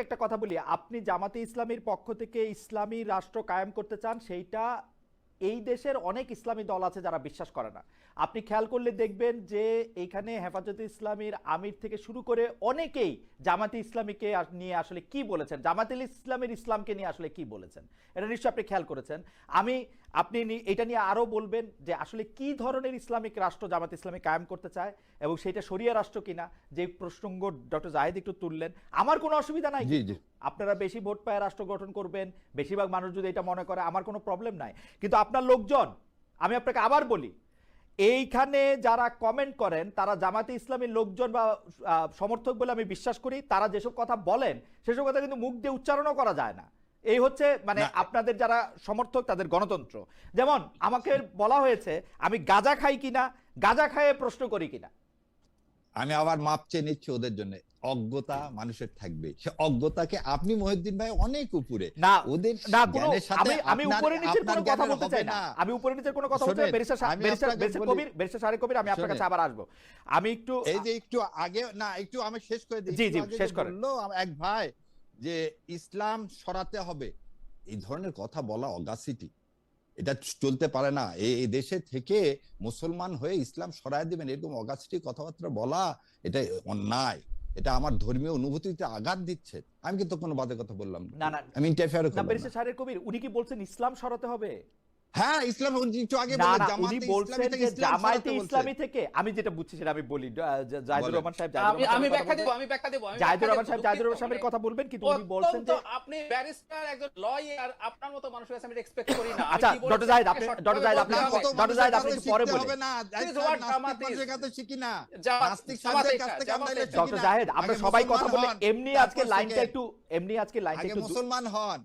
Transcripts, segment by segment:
একটা কথা বলি। আপনি জামাতে ইসলামীর পক্ষ থেকে ইসলামী রাষ্ট্র কায়েম করতে চান সেইটা এই দেশের অনেক ইসলামী দল আছে যারা বিশ্বাস করে না। আপনি খেয়াল করলে দেখবেন যে এইখানে হেফাজতে ইসলামীর আমির থেকে শুরু করে অনেকেই জামাতে ইসলামীকে নিয়ে আসলে কি বলেছেন? জামাতে ইসলামের ইসলামকে নিয়ে আসলে কি বলেছেন? এটা নিশ্চয়ই আপনি খেয়াল করেছেন। আমি আপনি এটা নিয়ে আরও বলবেন যে আসলে কি ধরনের ইসলামিক রাষ্ট্র জামাত ইসলামী কায়েম করতে চায় এবং সেটা শরিয়া রাষ্ট্র কিনা যে প্রসঙ্গ ডক্টর জাহেদ একটু তুললেন আমার কোনো অসুবিধা নাই জি, জি। আপনারা বেশি ভোট পায় রাষ্ট্র গঠন করবেন বেশিরভাগ মানুষ যদি এটা মনে করে আমার কোনো প্রবলেম নাই। কিন্তু আপনার লোকজন আমি আপনাকে আবার বলি এইখানে যারা কমেন্ট করেন তারা জামাতে ইসলামীর লোকজন বা সমর্থক বলে আমি বিশ্বাস করি তারা যেসব কথা বলেন সেসব কথা কিন্তু মুখ দিয়ে উচ্চারণও করা যায় না। এই হচ্ছে মানে আপনাদের যারা সমর্থক তাদের গণতন্ত্র। যেমন আমাকে বলা হয়েছে আমি গাজা খাই কিনা গাজা খায়ে প্রশ্ন করি কিনা। আমি আবার মাপ চেয়ে নিচ্ছি ওদের জন্য। অজ্ঞতা মানুষের থাকবে। সে অজ্ঞতাকে আপনি মহিউদ্দিন ভাই অনেক উপরে। না ওদের না সাথে আমি উপরে নিচের কোনো কথা বলতে চাই না। আমি উপরে নিচের কোনো কথা বলতে বেরিসা বেরিসা বেরিসা কবির বেরিসা সারে কবির আমি আপনার কাছে আবার আসব। আমি একটু এই যে একটু আগে না একটু আমি শেষ করে দিই। জি, জি, শেষ করেন। বলল এক ভাই যে ইসলাম সরাতে হবে। এই ধরনের কথা বলা অগাসিটি এটা চলতে পারে না। এই দেশে থেকে মুসলমান হয়ে ইসলাম সরায় দেবেন এরকম অগাছটি কথাবার্তা বলা এটা অন্যায়। এটা আমার ধর্মীয় অনুভূতিতে আঘাত দিচ্ছে। আমি কিন্তু কোনো বাদে কথা বললাম? না, না। আমি ইন্টারফেয়ার কবির উনি কি বলছেন ইসলাম সরাতে হবে? হ্যাঁ ইসলাম একটু আগে জামায়াতে ইসলামী থেকে আমি যেটা বুঝছি সেটা আমি বলি জাহিদুর রহমান সাহেব আমি ব্যাখ্যা দেবো আমি ব্যাখ্যা দেবো জাহিদুর রহমান সাহেব জাহিদুর রহমান সাহেবের কথা বলবেন কিন্তু উনি বলছেন যে আপনি ব্যারিস্টার একজন লয়ার আপনার মতো মানুষের কাছে আমি এক্সপেক্ট করি না। আচ্ছা, ডক্টর জাহিদ, আপনি- ডক্টর জাহিদ, আপনি-। ডক্টর জাহিদ, আপনি একটু পরে বলেন। হবে না কাছে শিখি না। নাস্তিক জামাত সাহেবদের এটা, কাছ থেকে আমরা ডক্টর। জাহেদ আমরা সবাই কথা বলে এমনি আজকে লাইনটা একটু এমনি আজকে লাইনটা একটু মুসলমান হন।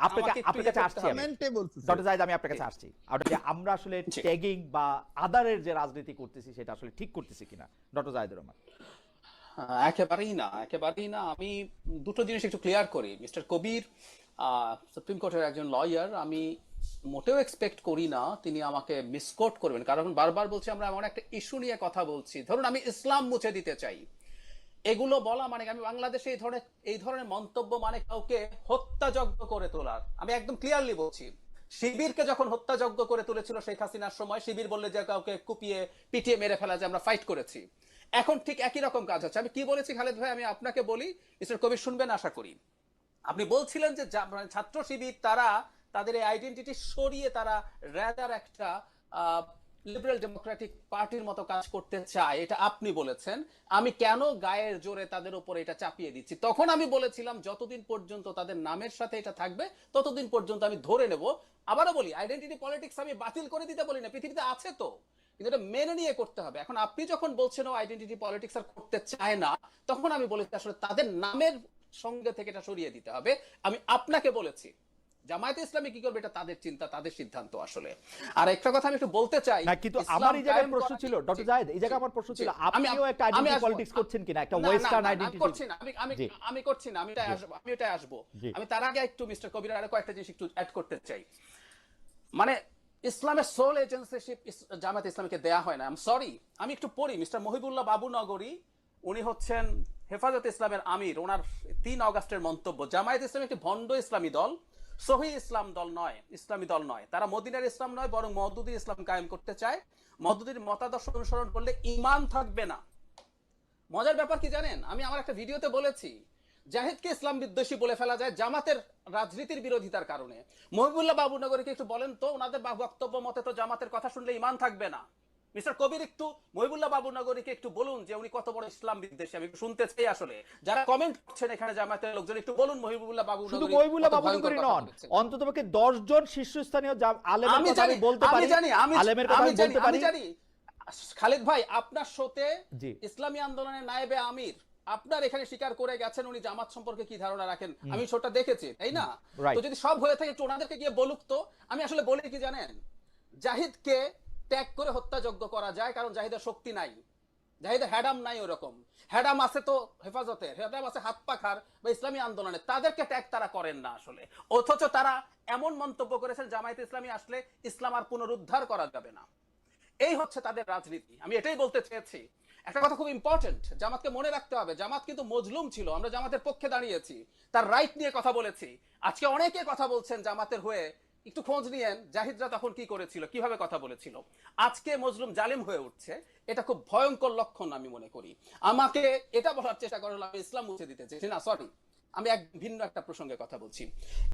আপনাকে- আপনার কাছে আসছি হবে। আমি। কমেন্টে বলতেছি। ডক্টর জাহিদ আমি আপনার কাছে আসছি। আমরা আসলে ট্যাগিং বা আদারের যে রাজনীতি করতেছি সেটা আসলে ঠিক করতেছি কিনা? ডক্টর জাহিদুর রহমান হ্যাঁ, একেবারেই না একেবারেই না। আমি দুটো জিনিস একটু ক্লিয়ার করি। মিস্টার কবির সুপ্রিম কোর্টের একজন লয়ার আমি মোটেও এক্সপেক্ট করি না তিনি আমাকে মিসকোট করবেন। কারণ বারবার বলছি আমরা এমন একটা ইস্যু নিয়ে কথা বলছি। ধরুন আমি ইসলাম মুছে দিতে চাই। এগুলো বলা মানে আমি বাংলাদেশে এই ধরনের এই ধরনের মন্তব্য মানে কাউকে হত্যাযজ্ঞ করে তোলার। আমি একদম ক্লিয়ারলি বলছি। শিবিরকে যখন হত্যাযজ্ঞ করে তুলেছিল শেখ হাসিনার সময়, শিবির বললে যে কাউকে কুপিয়ে, পিটিয়ে মেরে ফেলা যে আমরা ফাইট করেছি। এখন ঠিক একই রকম কাজ হচ্ছে। আমি কি বলেছি খালেদ ভাই? আমি আপনাকে বলি, মিস্টার কবির শুনবেন আশা করি। আপনি বলছিলেন যে মানে ছাত্র শিবির, তারা তাদের এই আইডেন্টিটি সরিয়ে তারা র্যাদার একটা লিবারেল ডেমোক্রেটিক পার্টির মতো কাজ করতে চায়, এটা আপনি বলেছেন। আমি কেন গায়ের জোরে তাদের উপর এটা চাপিয়ে দিচ্ছি? তখন আমি বলেছিলাম, যতদিন পর্যন্ত তাদের নামের সাথে এটা থাকবে, ততদিন পর্যন্ত আমি ধরে নেব। আবারও বলি আইডেন্টিটি পলিটিক্স আমি বাতিল করে দিতে বলি না, পৃথিবীতে আছে তো। কিন্তু এটা মেনে নিয়ে করতে হবে। এখন আপনি যখন বলছেন, ও আইডেন্টিটি পলিটিক্স আর করতে চায় না, তখন আমি বলেছি, আসলে তাদের নামের সঙ্গে থেকে এটা সরিয়ে দিতে হবে। আমি আপনাকে বলেছি জামায়াতে ইসলামী কি করবে এটা তাদের চিন্তা তাদের সিদ্ধান্ত আসলে। আর একটা কথা আমি একটু বলতে চাই না কিন্তু আমার এই জায়গায় প্রশ্ন ছিল ডক্টর জি, জাহেদ এই জায়গায় আমার প্রশ্ন ছিল আপনিও একটা আইডেন্টি। পলিটিক্স করছেন কিনা একটা ওয়েস্টার্ন আইডেন্টি আমি করছি না আমি আমি আমি করছি না আমি এটাই আসব আমি এটাই আসব। আমি তার আগে একটু মিস্টার কবির আরও কয়েকটা জিনিস একটু অ্যাড করতে চাই। মানে ইসলামের সোল এজেন্সিশিপ জামাত ইসলামকে দেয়া হয় না। আই সরি আমি একটু পড়ি মিস্টার মহিবুল্লাহ বাবু নগরী উনি হচ্ছেন হেফাজত ইসলামের আমির ওনার তিন অগাস্টের মন্তব্য। জামায়াত ইসলাম একটি ভণ্ড ইসলামী দল সহি ইসলাম দল নয়, ইসলামী দল নয়। তারা মদিনার ইসলাম নয়, বরং মহদুদির ইসলাম কায়েম করতে চায়। মহদুদির মতাদর্শ অনুসরণ করলে ইমান থাকবে না। মজার ব্যাপার কি জানেন? আমি আমার একটা ভিডিওতে বলেছি, জাহিদকে ইসলাম বিদ্বেষী বলে ফেলা যায় জামাতের রাজনীতির বিরোধিতার কারণে। মহিবুল্লাহ বাবুনগরীকে একটু বলেন তো, ওনাদের বক্তব্য মতে তো জামাতের কথা শুনলে ইমান থাকবে না। মিস্টার কবির একটু মহিবুল্লাহ বাবুনগরীকে একটু বলুন যে উনি কত বড় ইসলাম বিদ্বেষী আমি শুনতে চাই আসলে। যারা কমেন্ট করছেন এখানে জামাতের লোকজন একটু বলুন মহিবুল্লাহ বাবু শুধু মহিবুল্লাহ বাবুনগরী নন অন্ততপক্ষে দশ জন শীর্ষস্থানীয় জা- আলেমের আমি কথা জানি আমি বলতে আমি পারি জানি আমি আলেমের কথা আমি আমি জানি বলতে পারি। আমি জানি। খালিদ ভাই আপনার শোতে ইসলামী আন্দোলনের নায়েবে আমির আপনার এখানে স্বীকার করে গেছেন উনি জামাত সম্পর্কে কি ধারণা রাখেন? আমি শোটা দেখেছি তাই না? তো যদি সব হয়ে থাকে একটু ওনাদেরকে গিয়ে বলুক তো। আমি আসলে বলি কি জানেন? জাহিদকে ট্যাগ করে হত্যাযোগ্য করা যায়, কারণ জাহিদের শক্তি নাই। জাহিদের হ্যাডাম নাই ওরকম। হ্যাডাম আছে তো হেফাজতের হ্যাডাম আছে হাত পাখার বা ইসলামী আন্দোলনে। তাদেরকে ট্যাগ তারা করেন না আসলে। অথচ তারা এমন মন্তব্য করেছেন, জামায়াত ইসলামী আসলে ইসলাম আর পুনরুদ্ধার করা যাবে না। এই হচ্ছে তাদের রাজনীতি। আমি এটাই বলতে চেয়েছি। একটা কথা খুব ইম্পর্টেন্ট জামাতকে মনে রাখতে হবে। জামাত কিন্তু মজলুম ছিল, আমরা জামাতের পক্ষে দাঁড়িয়েছি। তার রাইট নিয়ে কথা বলেছি। আজকে অনেকে কথা বলছেন জামাতের হয়ে একটু খোঁজ নিয়েন জাহিদরা তখন কি করেছিল, কীভাবে কথা বলেছিল। আজকে মজলুম জালেম হয়ে উঠছে, এটা খুব ভয়ঙ্কর লক্ষণ আমি মনে করি। আমাকে এটা বলার চেষ্টা করলাম আমি ইসলাম মুছে দিতে চেয়েছি। না সরি আমি এক ভিন্ন একটা প্রসঙ্গে কথা বলছি।